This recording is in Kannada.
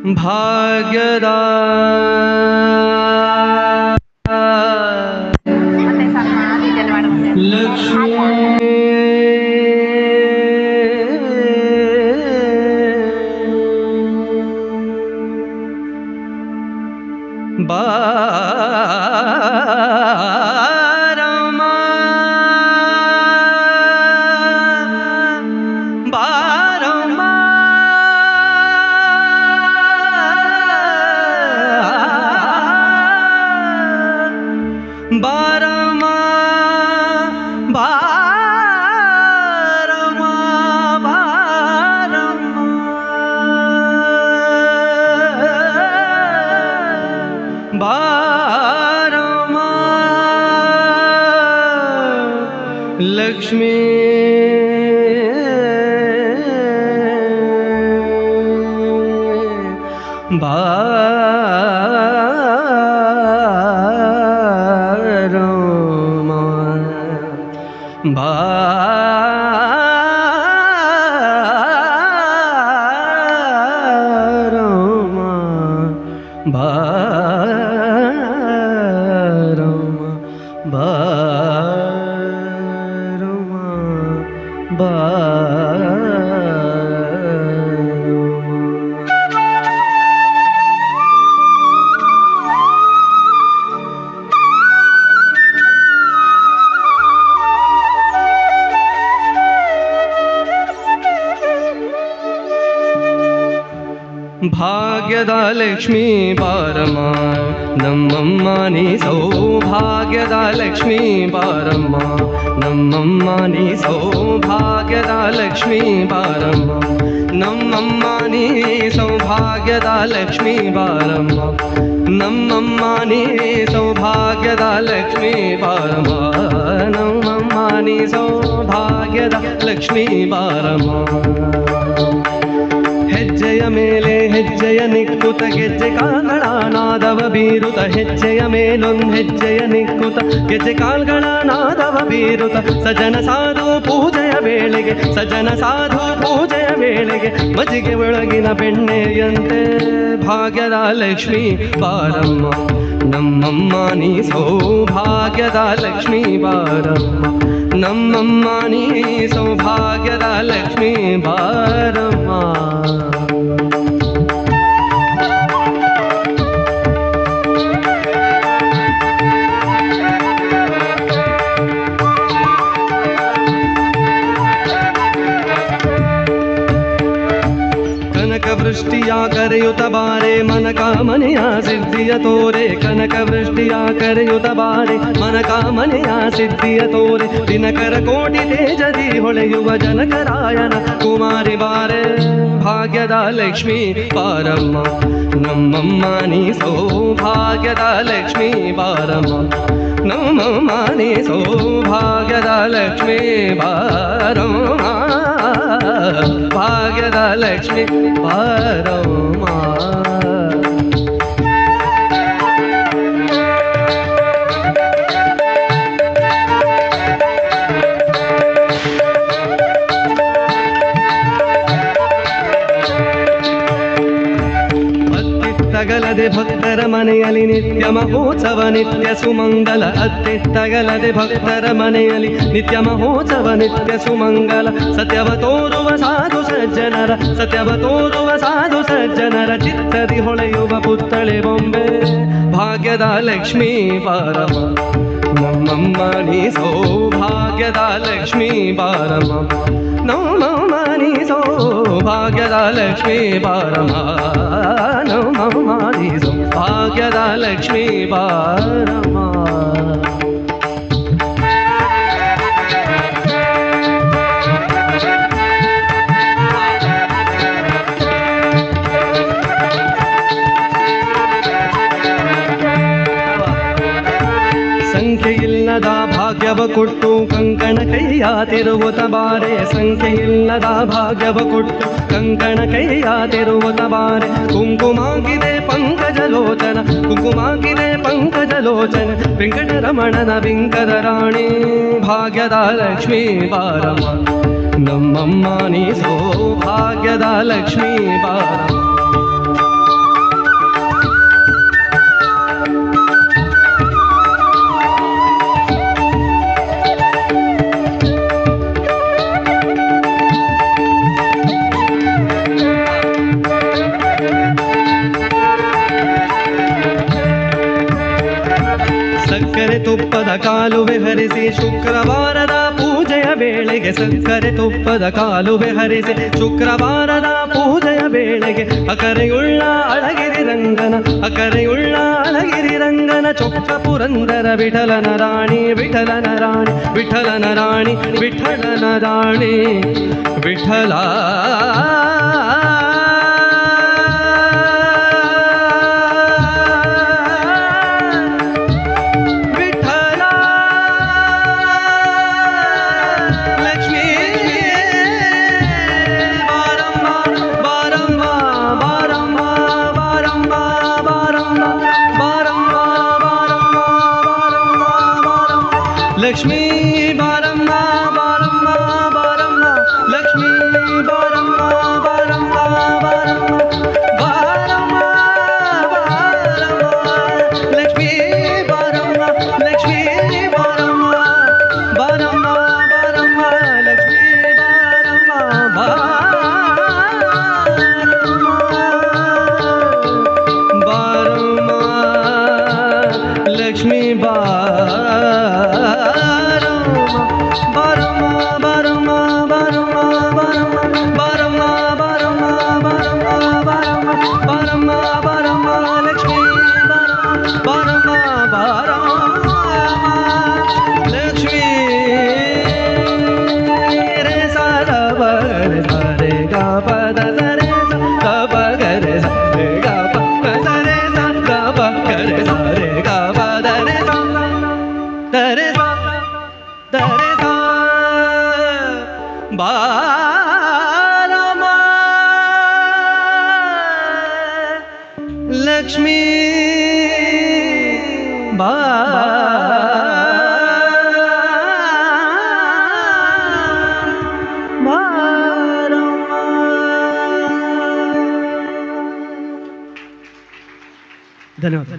भागदा लक्ष्मी बा लक्ष्मी भा বা भाग्यदालक्ष्मी पारम्मा नम्मम्मानि सौ भाग्यदालक्ष्मी पारम्मा नम्मम्मानि सौ भाग्यदालक्ष्मी नम्मम्मा नम्मम्मानि सौ भाग्यदालक्ष्मी नम्मम्मा नम्मम्मानि सौ भाग्यदालक्ष्मी पारम्मा नम्मम्मानि सौ भाग्यदालक्ष्मी पारम्मा हेज्जय मेले ಹೆಜ್ಜೆಯ ನಿಕ್ಕುತ ಗೆಜ್ಜೆ ಕಾಲ್ಗಳ ನಾದವ ಬೀರುತ ಹೆಜ್ಜೆಯ ಮೇಲೊಂದು ಹೆಜ್ಜೆಯ ನಿಕ್ಕುತ ಗೆಜ್ಜೆ ಕಾಲ್ಗಳ ನಾದವ ಬೀರುತ ಸಜನ ಸಾಧು ಪೂಜೆಯ ವೇಳೆಗೆ ಸಜನ ಸಾಧು ಪೂಜೆಯ ವೇಳೆಗೆ ಮಜಿಗೆ ಒಳಗಿನ ಬೆಣ್ಣೆಯಂತೆ ಭಾಗ್ಯದ ಲಕ್ಷ್ಮಿ ಬಾರಮ್ಮ ನಮ್ಮಮ್ಮ ನೀ ಸೌಭಾಗ್ಯದ ಲಕ್ಷ್ಮಿ ಬಾರಮ್ಮ ನಮ್ಮಮ್ಮ ನೀ ಸೌಭಾಗ್ಯದ ಲಕ್ಷ್ಮಿ ಬಾರಮ್ಮ करयुत बारे मन का कामनिया सिद्धिया तोरे कनक वृष्टिया करयुत बारे मन कामनिया सिद्धिया तोरे दिनकर कोटि तेजदी होलयुव जनक रायन कुमारी बारे भाग्यद लक्ष्मी पारम्म नम्मम्मा नी सौभाग्यद लक्ष्मी पारम्म नम्मम्मा नी सौभाग्यद लक्ष्मी पारम्म भाग्यदा लक्ष्मी पारौ मा ತಗಲದೆ ಭಕ್ತರ ಮನೆಯಲ್ಲಿ ನಿತ್ಯ ಮಹೋತ್ಸವ ನಿತ್ಯ ಸುಮಂಗಲ ಅತ್ತೆ ತಗಲದೆ ಭಕ್ತರ ಮನೆಯಲ್ಲಿ ನಿತ್ಯ ಮಹೋತ್ಸವ ನಿತ್ಯ ಸುಮಂಗಲ ಸತ್ಯವ ತೋರುವ ಸಾಧು ಸಜ್ಜನರ ಸತ್ಯವ ತೋರುವ ಸಾಧು ಸಜ್ಜನರ ಚಿತ್ತದಿ ಹೊಳೆಯುವ ಪುತ್ತಳೆ ಬೊಂಬೆ ಭಾಗ್ಯದ ಲಕ್ಷ್ಮೀ ಪಾರಮ ನಮ್ಮಮ್ಮ ನೀ ಸೌಭಾಗ್ಯದ ಲಕ್ಷ್ಮೀ ಪಾರಮ ನಮ್ಮಮ್ಮ ನೀ ಭಾಗ್ಯದ ಲಕ್ಷ್ಮೀ ಪಾರಮ ആരീരും ഭാഗ്യദലക്ഷ്മീ വാരാമ സംഖയില്ല നദാ ഭാഗ്യവകുട്ടു കങ്കണ കൈയാതിരുകതബാരേ സംഖയില്ല നദാ ഭാഗ്യവകുട്ടു ಕಂಕಣ ಕೈಯ ತೆರುವುದಬಾರೆ ಕುಂಕುಮಾಗಿದೆ ಪಂಕಜಲೋಚನ ಕುಂಕುಮಾಗಿದೆ ಪಂಕಜಲೋಚನ ವೆಂಕಟರಮಣನ ಬಿಂಕದ ರಾಣಿ ಭಾಗ್ಯದ ಲಕ್ಷ್ಮೀ ಬಾರಮ್ಮ ನಮ್ಮಮ್ಮ ನೀ ಸೋ ಭಾಗ್ಯದ ಲಕ್ಷ್ಮೀ ಬಾರಮ್ಮ ಕಾಲುವೆ ಹರಿಸಿ ಶುಕ್ರವಾರದ ಪೂಜೆಯ ವೇಳೆಗೆ ಸಕ್ಕರೆ ತುಪ್ಪದ ಕಾಲುವೆ ಹರಿಸಿ ಶುಕ್ರವಾರದ ಪೂಜೆಯ ವೇಳೆಗೆ ಅಕರೆಯುಳ್ಳ ಅಳಗಿರಿ ರಂಗನ ಅಕರೆಯುಳ್ಳ ಅಳಗಿರಿ ರಂಗನ ಚೊಕ್ಕ ಪುರಂದರ ವಿಠಲನ ರಾಣಿ ವಿಠಲನ ರಾಣಿ ವಿಠಲನ ರಾಣಿ ವಿಠಲನ ರಾಣಿ ವಿಠಲ दरे दरे सा बारामा लक्ष्मी धन्यवाद